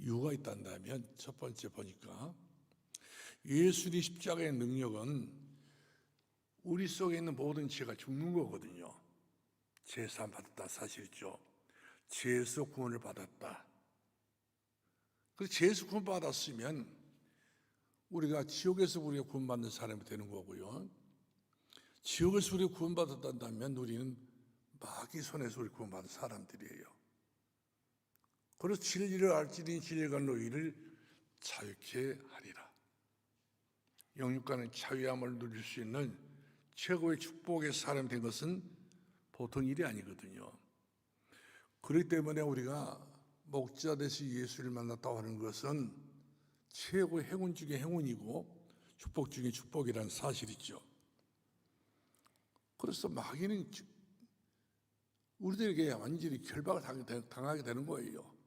이유가 있단다면 첫 번째 보니까 예수님 십자가의 능력은 우리 속에 있는 모든 죄가 죽는 거거든요. 죄산 받았다 사실이죠. 죄에서 구원을 받았다. 그래서 죄에서 구원 받았으면 우리가 지옥에서 우리가 구원받는 사람이 되는 거고요. 지옥에서 우리가 구원받았다면 우리는 마귀 손에서 우리 구원받은 사람들이에요. 그래서 진리를 알지니 진리가 너희를 자유케 하리라. 영육간의 자유함을 누릴 수 있는 최고의 축복의 사람이 된 것은 보통 일이 아니거든요. 그렇기 때문에 우리가 목자 되시 예수를 만났다고 하는 것은 최고의 행운 중의 행운이고 축복 중의 축복이라는 사실이죠. 그래서 마귀는 주- 우리들에게 완전히 결박을 당- 당하게 되는 거예요.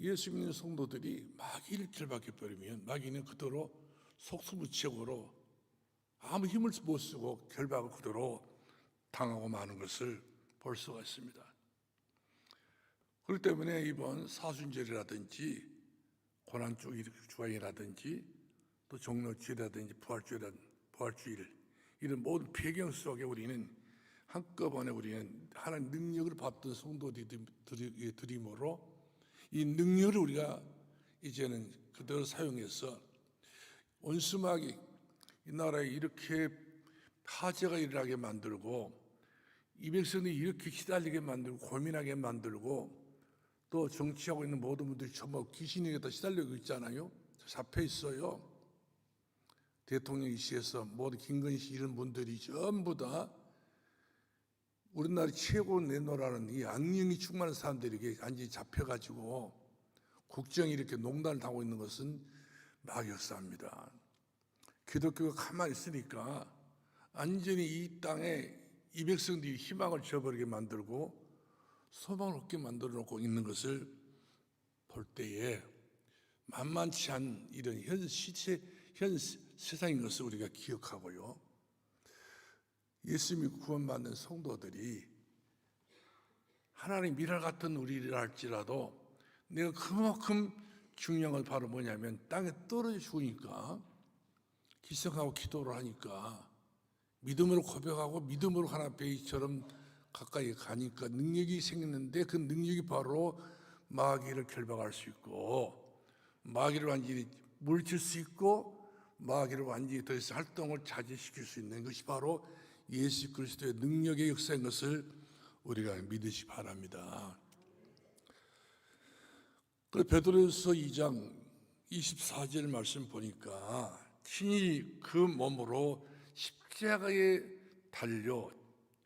예수 믿는 성도들이 마귀를 결박해 버리면 마귀는 그대로 속수무책으로 아무 힘을 못 쓰고 결박을 그대로 당하고 마는 것을 볼 수가 있습니다. 그렇기 때문에 이번 사순절이라든지 고난 주간이라든지 또 종료주일이라든지 부활주일, 부활주일 이런 모든 배경 속에 우리는 한꺼번에 우리는 하나님 능력을 받던 성도들이므로 이 능력을 우리가 이제는 그대로 사용해서 원수막이 이 나라에 이렇게 화재가 일어나게 만들고 이 백성이 이렇게 시달리게 만들고 고민하게 만들고 또 정치하고 있는 모든 분들이 전부 귀신에게 다 시달리고 있잖아요. 잡혀 있어요. 대통령 이시에서 모든 김건희 이런 분들이 전부 다 우리나라 최고 내노라는 이 악령이 충만한 사람들에게 완전히 잡혀가지고 국정이 이렇게 농단을 당하고 있는 것은 마격사입니다. 기독교가 가만히 있으니까 완전히 이 땅에 이 백성들이 희망을 저버리게 만들고 소망을 없게 만들어 놓고 있는 것을 볼 때에 만만치 않은 이런 현 시체, 현 세상인 것을 우리가 기억하고요. 예수님이 구원받는 성도들이 하나님 미랄 같은 우리를 할지라도 내가 그만큼 중요한 건 바로 뭐냐면 땅에 떨어져 죽으니까 기성하고 기도를 하니까 믿음으로 고백하고 믿음으로 하나 베이처럼 가까이 가니까 능력이 생겼는데 그 능력이 바로 마귀를 결박할 수 있고 마귀를 완전히 물칠 수 있고 마귀를 완전히 더 이상 활동을 자제시킬 수 있는 것이 바로 예수 그리스도의 능력의 역사인 것을 우리가 믿으시 바랍니다. 그 베드로서 2장 24절 말씀 보니까 친히 그 몸으로 십자가에 달려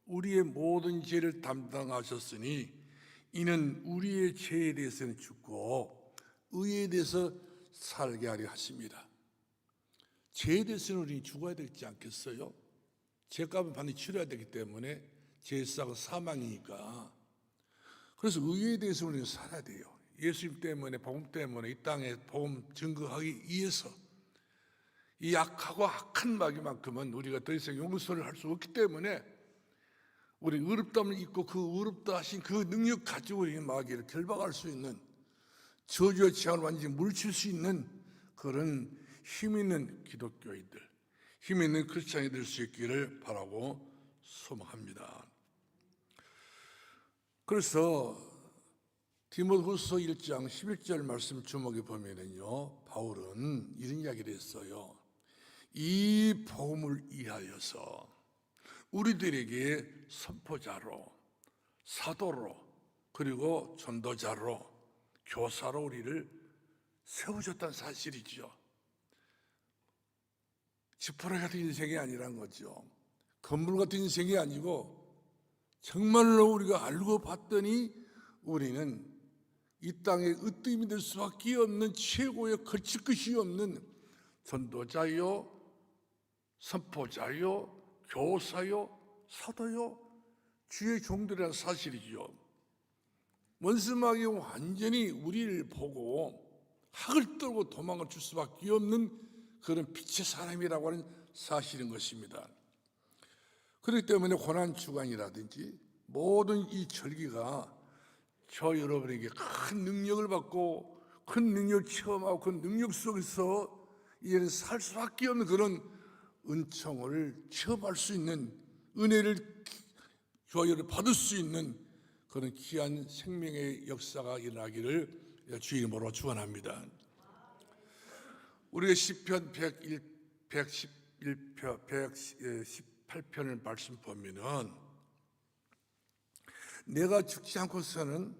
우리의 모든 죄를 담당하셨으니 이는 우리의 죄에 대해서는 죽고 의에 대해서 살게 하려 하십니다. 죄에 대해서는 우리 죽어야 되지 않겠어요? 죄값은 반드시 치러야 되기 때문에 죄사가 사망이니까 그래서 의에 대해서 우리는 살아야 돼요. 예수님 때문에 복음 때문에 이 땅에 복음 증거하기 위해서 이 약하고 악한 마귀만큼은 우리가 더 이상 용서를 할 수 없기 때문에 우리 의롭다함을 입고 그 의롭다 하신 그 능력 가지고 우리 마귀를 결박할 수 있는 저주의 재앙을 완전히 물칠 수 있는 그런 힘 있는 기독교인들, 힘 있는 크리스찬이 될 수 있기를 바라고 소망합니다. 그래서 디모데후서 1장 11절 말씀 주목해 보면은요. 바울은 이런 이야기를 했어요. 이 복음을 위하여서 우리들에게 선포자로 사도로 그리고 전도자로 교사로 우리를 세워줬다는 사실이죠. 지푸라 같은 인생이 아니란 거죠. 건물 같은 인생이 아니고 정말로 우리가 알고 봤더니 우리는 이 땅에 으뜸이 될 수밖에 없는 최고의 거칠 것이 없는 전도자요, 선포자요, 교사요, 사도요, 주의 종들이라는 사실이죠. 원수막이 완전히 우리를 보고 학을 떨고 도망을 줄 수밖에 없는 그런 빛의 사람이라고 하는 사실인 것입니다. 그렇기 때문에 고난 주간이라든지 모든 이 절기가 저 여러분에게 큰 능력을 받고 큰 능력을 체험하고 그 능력 속에서 이제는 살 수밖에 없는 그런 은총을 체험할 수 있는 은혜를 교회를 받을 수 있는 그런 귀한 생명의 역사가 일어나기를 주의 이름으로 축원합니다. 우리가 시편 101, 111편, 118편을 말씀 보면은 내가 죽지 않고서는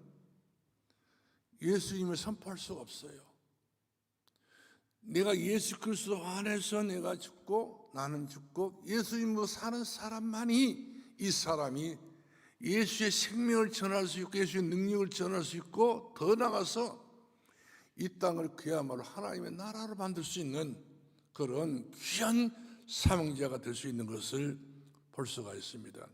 예수님을 선포할 수가 없어요. 내가 예수 그리스도 안에서 내가 죽고 나는 죽고 예수님으로 사는 사람만이 이 사람이 예수의 생명을 전할 수 있고 예수의 능력을 전할 수 있고 더 나아가서 이 땅을 그야말로 하나님의 나라로 만들 수 있는 그런 귀한 사명자가 될 수 있는 것을 볼 수가 있습니다.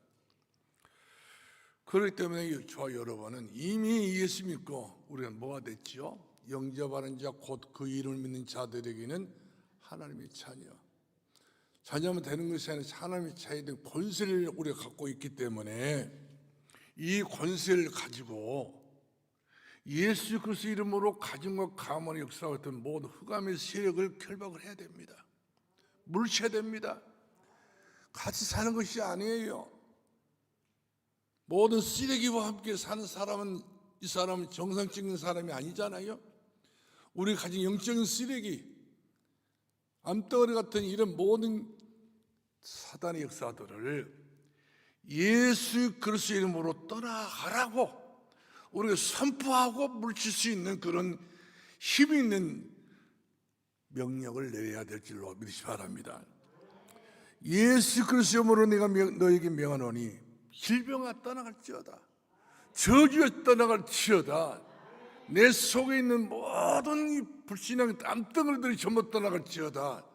그렇기 때문에 저와 여러분은 이미 예수 믿고 우리가 뭐가 됐지요? 영접하는 자 곧 그 이름을 믿는 자들에게는 하나님의 자녀. 자녀면 되는 것이 아니라 하나님의 대한 권세를 우리가 갖고 있기 때문에 이 권세를 가지고 예수 그리스도 이름으로 가정과 가문의 역사와 같은 모든 흑암의 세력을 결박을 해야 됩니다. 물쳐야 됩니다. 같이 사는 것이 아니에요. 모든 쓰레기와 함께 사는 사람은 이 사람은 정상적인 사람이 아니잖아요. 우리 가진 영적인 쓰레기, 암덩어리 같은 이런 모든 사단의 역사들을 예수 그리스도 이름으로 떠나가라고 우리가 선포하고 물칠 수 있는 그런 힘 있는 명령을 내려야 될 줄로 믿으시 바랍니다. 예수 그리스도 이름으로 내가 명- 너에게 명하노니 질병아 떠나갈지어다. 저주에 떠나갈지어다. 내 속에 있는 모든 이 불신앙 땀덩어리들이 전부 떠나갈지어다.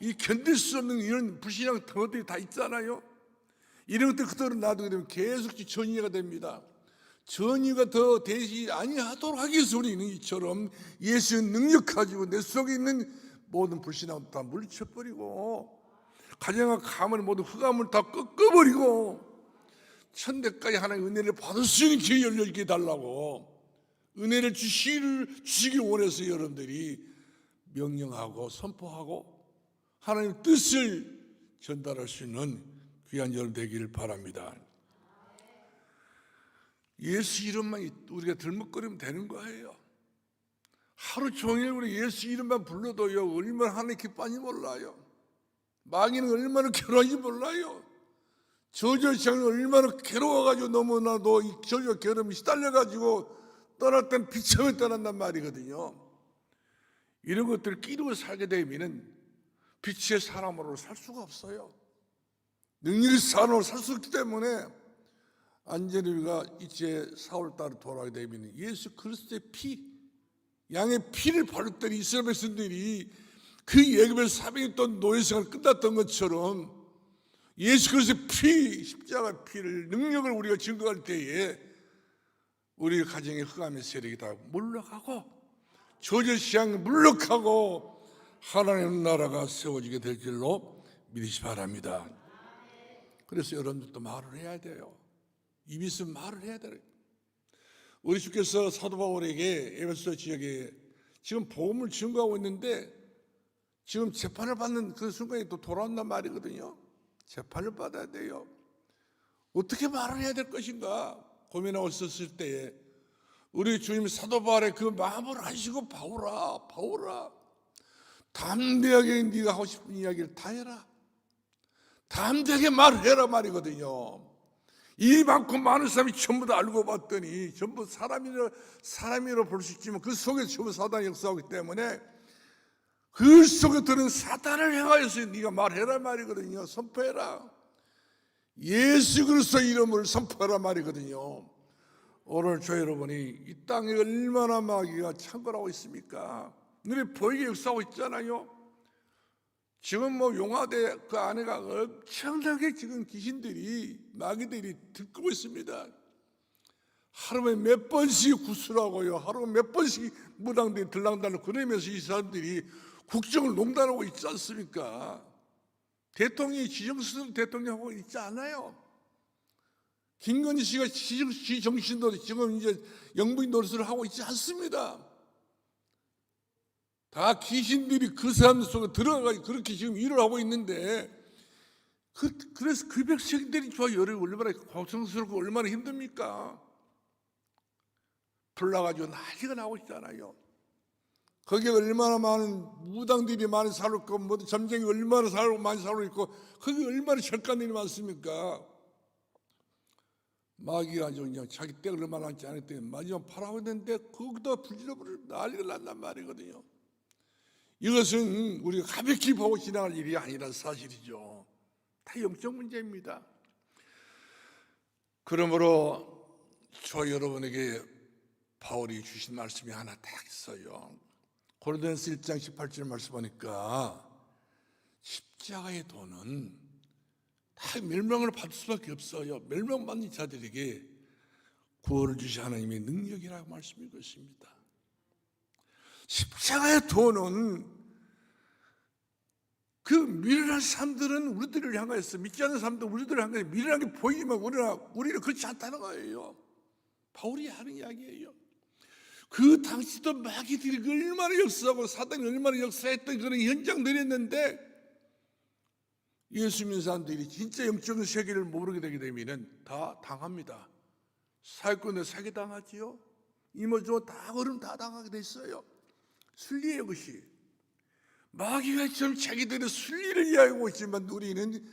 이 견딜 수 없는 이런 불신앙 덩어리들이 다 있잖아요. 이런 것들 그대로 놔두게 되면 계속 전이가 됩니다 전이가 더 되지 아니하도록 하기 위해서 우리는 이처럼 예수의 능력 가지고 내 속에 있는 모든 불신앙 다 물리쳐버리고 가정과 가문의 모든 흑암을 다 꺾어버리고 천대까지 하나님 은혜를 받을 수 있는 기회 열려있게 해달라고 은혜를 주시기를 주시길 원해서 여러분들이 명령하고 선포하고 하나님 뜻을 전달할 수 있는 귀한 여러분 되기를 바랍니다. 예수 이름만 우리가 들먹거리면 되는 거예요. 하루 종일 우리 예수 이름만 불러도요 얼마나 하나님 기뻐하는지 몰라요. 마귀는 얼마나 괴로운지 몰라요. 저주시장은 얼마나 괴로워가지고 너무나도 이 저주 괴로움이 시달려가지고 땐 비참에 떠난단 말이거든요. 이런 것들을 끼리고 살게 되면 빛의 사람으로 살 수가 없어요. 능력의 사람으로 살 수 없기 때문에 안전히 우리가 이제 4월달에 돌아가게 되면 예수 그리스도의 피, 양의 피를 바르던 이스라엘 백성들이 그 예급의 사명했던 노예생활 끝났던 것처럼 예수 그리스도의 피, 십자가 피를 능력을 우리가 증거할 때에 우리 가정의 흑암의 세력이 다 물러가고 조절시향 물러가고 하나님 나라가 세워지게 될 줄로 믿으시 바랍니다. 그래서 여러분들도 말을 해야 돼요. 입이 있으면 말을 해야 돼요. 우리 주께서 사도 바울에게 에베소 지역에 지금 보험을 증거하고 있는데 지금 재판을 받는 그 순간에 또 돌아온단 말이거든요. 재판을 받아야 돼요. 어떻게 말을 해야 될 것인가 고민하고 있었을 때에 우리 주님 사도 바울의 그 마음을 하시고 바울아 바울아 담대하게 네가 하고 싶은 이야기를 다 해라. 담대하게 말해라 말이거든요. 이 많고 많은 사람이 전부 다 알고 봤더니 전부 사람이라 사람이라 볼 수 있지만 그 속에 전부 사단이 역사하기 때문에 그 속에 드는 사단을 향하여서 네가 말해라 말이거든요. 선포해라. 예수 그리스도 이름을 선포하라 말이거든요. 오늘 저 여러분이 이 땅에 얼마나 마귀가 창궐하고 있습니까? 눈에 보이게 역사하고 있잖아요. 지금 뭐 용화대 그 안에가 엄청나게 지금 귀신들이 마귀들이 들고 있습니다. 하루에 몇 번씩 구슬하고요. 하루에 몇 번씩 무당들이 들랑달랑 그러면서 이 사람들이 국정을 농단하고 있지 않습니까? 대통령이 지정스러운 대통령하고 있지 않아요. 김건희 씨가 지정, 지정신 노릇, 지금 이제 영부인 노릇을 하고 있지 않습니다. 다 귀신들이 그 사람들 속에 들어가 그렇게 지금 일을 하고 있는데 그, 그래서 그 백성들이 저 열이 얼마나 고통스럽고 얼마나 힘듭니까? 불나가지고 난리가 나고 있잖아요. 거기에 얼마나 많은 무당들이 많이 살고 뭐 점쟁이 얼마나 살고 많이 살고 있고 거기 얼마나 절간들이 많습니까? 마귀가 아주 그냥 자기 때가 얼마 남지 않을 때 마지막 팔아고 있는데 거기다 불질러버려 난리가 난단 말이거든요. 이것은 우리가 가볍게 보고 지나갈 일이 아니라 사실이죠. 다 영적 문제입니다. 그러므로 저 여러분에게 바울이 주신 말씀이 하나 딱 있어요. 고린도전서 1장 18절 말씀 보니까 십자가의 도는 다 멸망을 받을 수밖에 없어요. 멸망받는 자들에게 구원을 주시 하나님의 능력이라고 말씀이 것입니다. 십자가의 도는 그 미련한 사람들은 우리들을 향하여서 믿지 않는 사람들은 우리들을 향하여 미련한 게 보이지만 우리는 우리는 그렇지 않다는 거예요. 바울이 하는 이야기예요. 그 당시도 마귀들이 그 얼마나 역사하고 사단이 얼마나 역사했던 그런 현장들이었는데 예수 믿는 사람들이 진짜 영적인 세계를 모르게 되게 되면 다 당합니다. 사기꾼에 사기 당하지요. 이모저 다 그럼 다 당하게 됐어요. 순리예요 그것이. 마귀가 좀 자기들의 순리를 이야기하고 있지만 우리는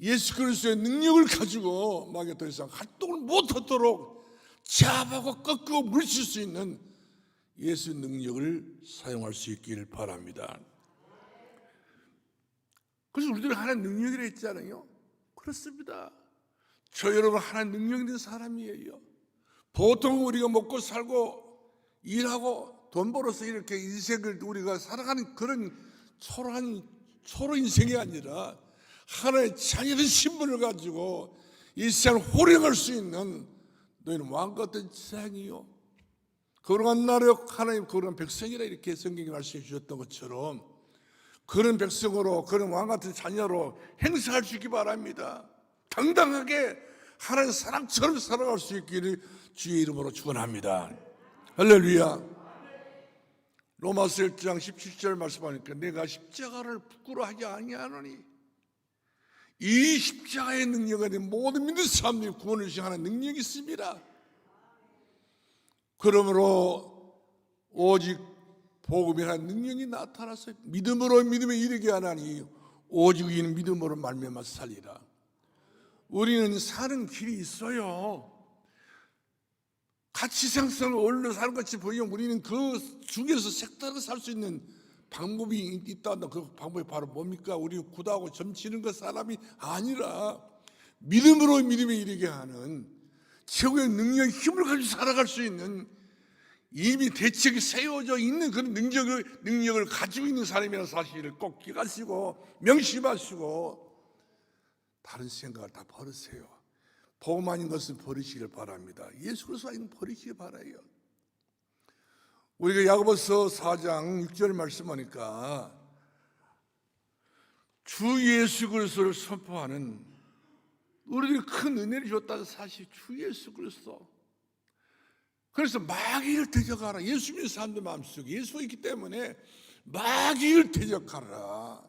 예수 그리스도의 능력을 가지고 마귀가 더 이상 활동을 못하도록 잡아고 꺾고 물칠 수 있는 예수 능력을 사용할 수 있기를 바랍니다. 그래서 우리들은 하나님 능력이라 했잖아요. 그렇습니다. 저 여러분 하나님 능력 있는 사람이에요. 보통 우리가 먹고 살고 일하고 돈 벌어서 이렇게 인생을 우리가 살아가는 그런 초라한 초로 인생이 아니라 하나의 자녀된 신분을 가지고 이 세상을 호령할 수 있는 너희는 왕 같은 세상이요. 거룩한 나라요 하나님 거룩한 백성이라 이렇게 성경이 말씀해 주셨던 것처럼 그런 백성으로 그런 왕 같은 자녀로 행사할 수 있기 바랍니다. 당당하게 하나님 사람처럼 살아갈 수 있기를 주의 이름으로 축원합니다. 할렐루야. 로마서 1장 17절 말씀하니까 내가 십자가를 부끄러워하지 아니하노니 이 십자가의 능력은 모든 믿는 사람들이 구원을 시하는 능력이 있습니다. 그러므로 오직 복음이라는 능력이 나타나서 믿음으로 믿음에 이르게 하나니 오직 이는 믿음으로 말미암아 살리라. 우리는 사는 길이 있어요. 같이 생성을 올려 사는 것이 보이면 우리는 그 중에서 색다르게 살 수 있는 방법이 있다는 그 방법이 바로 뭡니까? 우리 구다하고 점치는 그 사람이 아니라 믿음으로 믿음에 이르게 하는 최고의 능력, 힘을 가지고 살아갈 수 있는 이미 대책이 세워져 있는 그런 능력을, 능력을 가지고 있는 사람이라는 사실을 꼭 기가시고 명심하시고 다른 생각을 다 버리세요. 복음 아닌 것은 버리시길 바랍니다. 예수 그리스도 아닌 것 버리시길 바라요. 우리가 야고보서 4장 6절 말씀하니까 주 예수 그리스도를 선포하는 우리들이 큰 은혜를 줬다는 사실 주 예수 그리스도. 그래서 마귀를 대적하라. 예수 믿는 사람들 마음속에 예수가 있기 때문에 마귀를 대적하라.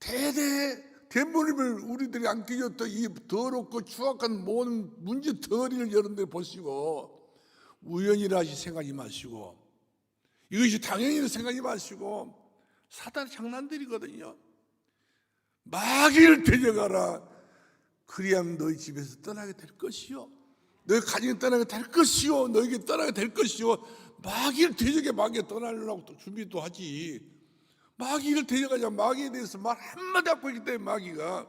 대대 대물림을 우리들이 안 끼겼던 이 더럽고 추악한 모든 문제 덩어리를 여러분들 보시고 우연이라 생각하지 마시고 이것이 당연히라 생각하지 마시고 사단의 장난들이거든요. 마귀를 데려가라. 그리하면 너희 집에서 떠나게 될 것이요. 너희 가정에 떠나게 될 것이요. 너에게 떠나게 될 것이요. 마귀를 대적해 마귀에 떠나려고 또 준비도 하지. 마귀를 데려가자 마귀에 대해서 말 한마디 하고 있기 때문에 마귀가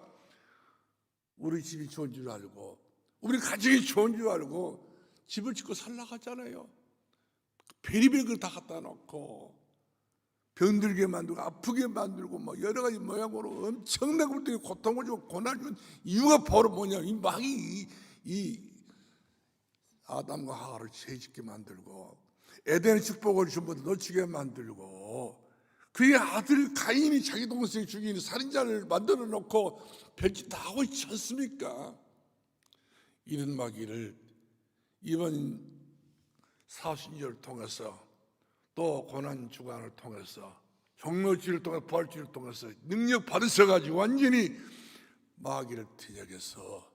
우리 집이 좋은 줄 알고 우리 가정이 좋은 줄 알고 집을 짓고 살라가잖아요. 베리베리 걸다 갖다 놓고 병들게 만들고 아프게 만들고 뭐 여러 가지 모양으로 엄청나게 우리들이 고통을 주고 고난을 주는 이유가 바로 뭐냐 이 마귀 이, 이 아담과 하와를 죄짓게 만들고 에덴의 축복을 전부 놓치게 만들고 그의 아들 가인이 자기 동생 죽이는 살인자를 만들어 놓고 별짓 다 하고 있지 않습니까? 이런 마귀를 이번 사순절을 통해서 또 고난 주간을 통해서 종로주를 통해 부활주를 통해서 능력 받으셔가지고 완전히 마귀를 뒤적여서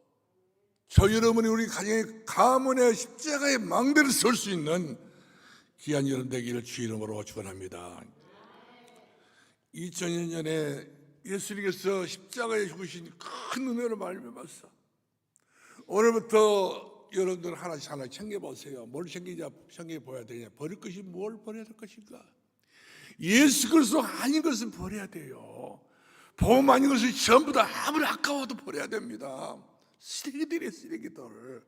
저 여러분이 우리 가정의 가문의 십자가의 망대를 설 수 있는 귀한 여러분 되기를 주 이름으로 축원합니다. 2000년 전에 예수님께서 십자가에 죽으신 큰 은혜를 말미암았어. 오늘부터 여러분들 하나씩 하나 챙겨보세요. 뭘 챙기자 챙겨봐야 되냐. 버릴 것이 뭘 버려야 될 것인가. 예수 그리스도 아닌 것은 버려야 돼요. 보험 아닌 것을 전부 다 아무리 아까워도 버려야 됩니다. 쓰레기들이 쓰레기들.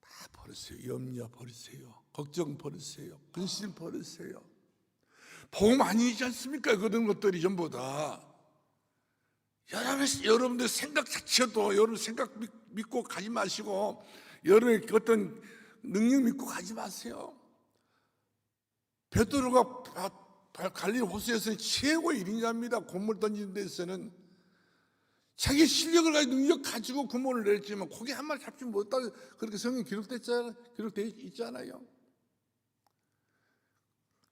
다 버리세요. 염려 버리세요. 걱정 버리세요. 근심 버리세요. 복음 아니지 않습니까? 그런 것들이 전부 다. 여러분, 여러분들 생각 자체도 여러분 생각 믿- 믿고 가지 마시고 여러분의 어떤 능력 믿고 가지 마세요. 베드로가 갈릴리 호수에서는 최고의 일인자입니다. 곤물 던지는 데서는 자기 실력을 가지고 능력 가지고 구멍을 냈지만 고기 한 마리 잡지 못하고 그렇게 성경. 기록되어 있잖아요.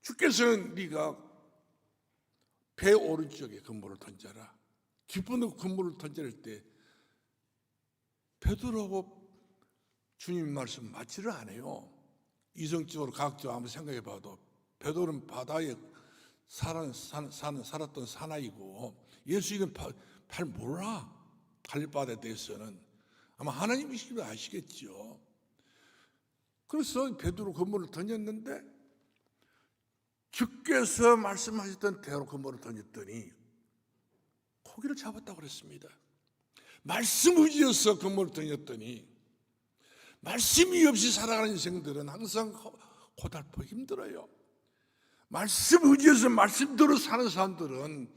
주께서는 네가 배 오른쪽에 그물을 던져라. 기쁜 그물을 던질 때 베드로하고 주님 말씀 맞지를 않아요. 이성적으로 과학적으로 한번 생각해 봐도 베드로는 바다에 살아, 사, 사는, 살았던 사나이고 예수님은 바- 잘 몰라. 갈릴바다에 대해서는 아마 하나님이시기도 아시겠죠. 그래서 베드로 그물을 던졌는데 주께서 말씀하셨던 대로 그물을 던졌더니 고기를 잡았다고 그랬습니다. 말씀 의지여서 그물을 던졌더니 말씀이 없이 살아가는 인생들은 항상 고- 고달퍼 힘들어요. 말씀 의지여서 말씀대로 사는 사람들은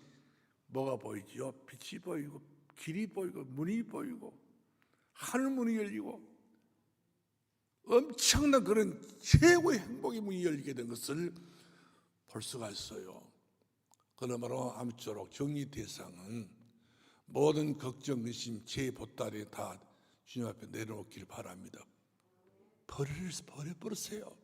뭐가 보이지요? 빛이 보이고 길이 보이고 문이 보이고 하늘 문이 열리고 엄청난 그런 최고의 행복의 문이 열리게 된 것을 볼 수가 있어요. 그러므로 아무쪼록 정리 대상은 모든 걱정, 의심, 제 보따리 다 주님 앞에 내려놓기를 바랍니다. 버려 버려버리세요.